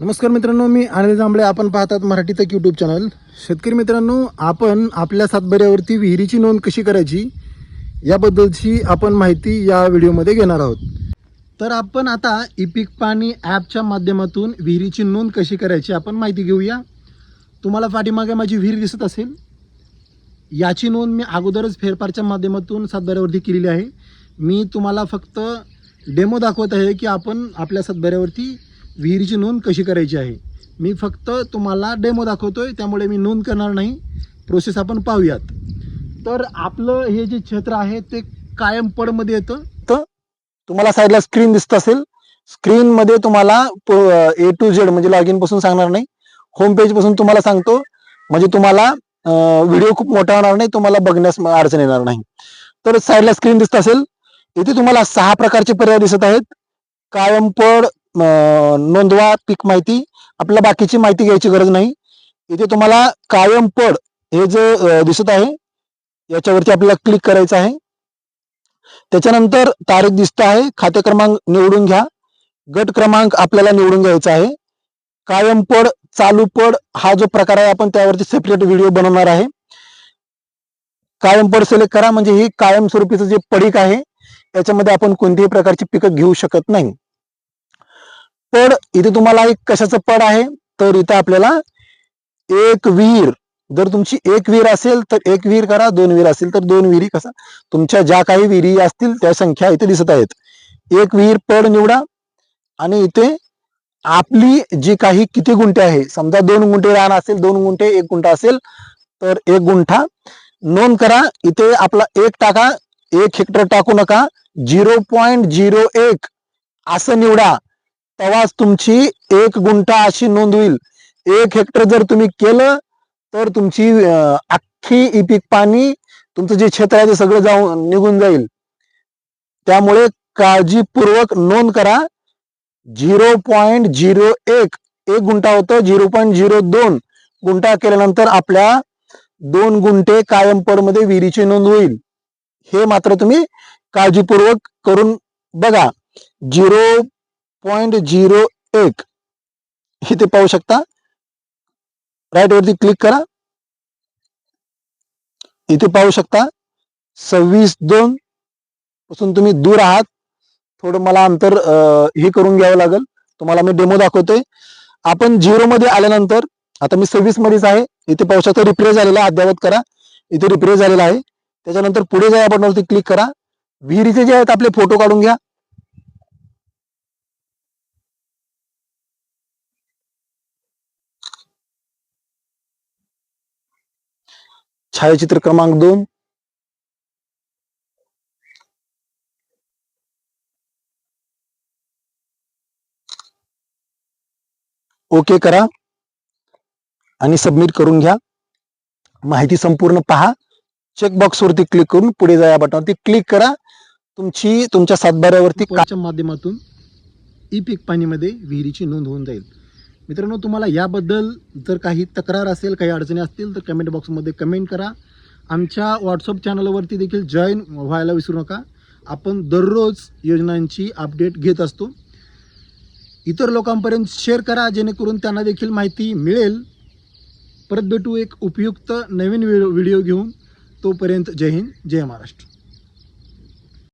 नमस्कार मित्रांनो मी आनंद जांभळे. आपण पाहतात मराठी तक यूट्यूब चॅनल शेतकरी मित्रांनो आपण आपल्या सातबाऱ्यावरती विहिरीची नोंद कशी करायची याबद्दलची आपण माहिती या व्हिडिओमध्ये घेणार आहोत. तर आपण आता इपिक पाणी ॲपच्या माध्यमातून विहिरीची नोंद कशी करायची आपण माहिती घेऊया. तुम्हाला पाठीमागे माझी विहीर दिसत असेल. याची नोंद मी अगोदरच फेरफारच्या माध्यमातून सातबाऱ्यावरती केलेली आहे. मी तुम्हाला फक्त डेमो दाखवत आहे की आपण आपल्या सातबाऱ्यावरती विहिरीची नोंद कशी करायची आहे? मी फक्त तुम्हाला डेमो दाखवतो आहे त्यामुळे मी नोंद करणार नाही. प्रोसेस आपण पाहूयात. तर आपलं हे जे क्षेत्र आहे ते कायम पडमध्ये येतं. तर तुम्हाला साईडला स्क्रीन दिसत असेल. स्क्रीनमध्ये तुम्हाला ए टू झेड म्हणजे लॉग इनपासून सांगणार नाही. होम पेजपासून तुम्हाला सांगतो. म्हणजे तुम्हाला व्हिडिओ खूप मोठा होणार नाही तुम्हाला बघण्यास अडचण येणार नाही. तर साईडला स्क्रीन दिसत असेल. इथे तुम्हाला सहा प्रकारचे पर्याय दिसत आहेत. कायमपड नोंदवा पीक माहिती. आपल्याला बाकीची माहिती घ्यायची गरज नाही. इथे तुम्हाला कायम पड हे जे दिसत आहे याच्यावरती आपल्याला क्लिक करायचं आहे. त्याच्यानंतर तारीख दिसत आहे खाते क्रमांक निवडून घ्या. गट क्रमांक आपल्याला निवडून घ्यायचा आहे. कायम पड चालू पड हा जो प्रकार आहे आपण त्यावरती सेपरेट व्हिडिओ बनवणार आहे. कायम पड सिलेक्ट करा म्हणजे ही कायमस्वरूपीचं जे पडीक आहे याच्यामध्ये आपण कोणत्याही प्रकारची पिकं घेऊ शकत नाही. पड इथे तुम्हाला एक कशाचं पड आहे? तर इथे आपल्याला एक विहीर. जर तुमची एक विहीर असेल तर एक विहीर करा दोन विहीर असेल तर दोन विहिरी कसा. तुमच्या ज्या काही विहिरी असतील त्या संख्या इथे दिसत आहेत. एक विहीर पड निवडा. आणि इथे आपली जी काही किती गुंठे आहे समजा दोन गुंठे रान असेल दोन गुंठे एक गुंठा असेल तर एक गुंठा नोंद करा. इथे आपला एक टाका एक हेक्टर टाकू नका. झिरो पॉईंट झिरो एक असं निवडा. तवाच तुमची एक गुंठा अशी नोंद होईल. एक हेक्टर जर तुम्ही केलं तर तुमची अख्खी ई पीक पाणी तुमचं जे क्षेत्र आहे ते सगळं जाऊन निघून जाईल. त्यामुळे काळजीपूर्वक नोंद करा. झिरो पॉईंट झिरो एक एक गुंठा होतं झिरो पॉईंट झिरो दोन गुंठा केल्यानंतर आपल्या दोन गुंठे कायमपडमध्ये विहिरीची नोंद होईल. हे मात्र तुम्ही काळजीपूर्वक करून बघा. झिरो पॉईंट झिरो एक इथे पाहू शकता. राईट वरती क्लिक करा. इथे पाहू शकता. सव्वीस दोन पासून तुम्ही दूर आहात. थोडं मला अंतर हे करून घ्यावं लागेल. तुम्हाला मी डेमो दाखवतोय. आपण झिरो मध्ये आल्यानंतर आता मी सव्वीस मध्येच आहे. इथे पाहू शकता रिप्रेस झालेला आहे, अद्ययावत करा. इथे रिप्रेस झालेला आहे. त्याच्यानंतर पुढे जाय या क्लिक करा. विहिरीचे जे आहेत आपले फोटो काढून घ्या. छायाचित्र क्रमांक दोन. ओके करा आणि सबमिट करून घ्या. माहिती संपूर्ण पहा. चेकबॉक्सवरती क्लिक करून पुढे जा या बटनावरती क्लिक करा. तुमची तुमच्या सातबाऱ्यावरती माध्यमातून ई पीक पाणीमध्ये विहिरीची नोंद होऊन जाईल. मित्रांनो तुम्हाला याबद्दल जर काही तक्रार असेल काही अडचणी असतील तर कमेंट बॉक्समध्ये कमेंट करा. आमच्या व्हॉट्सअप चॅनलवरती देखील जॉईन व्हायला विसरू नका. आपण दररोज योजनांची अपडेट घेत असतो. इतर लोकांपर्यंत शेअर करा जेणेकरून त्यांना देखील माहिती मिळेल. परत भेटू एक उपयुक्त नवीन व्हिडिओ घेऊन. तोपर्यंत जय हिंद जय महाराष्ट्र.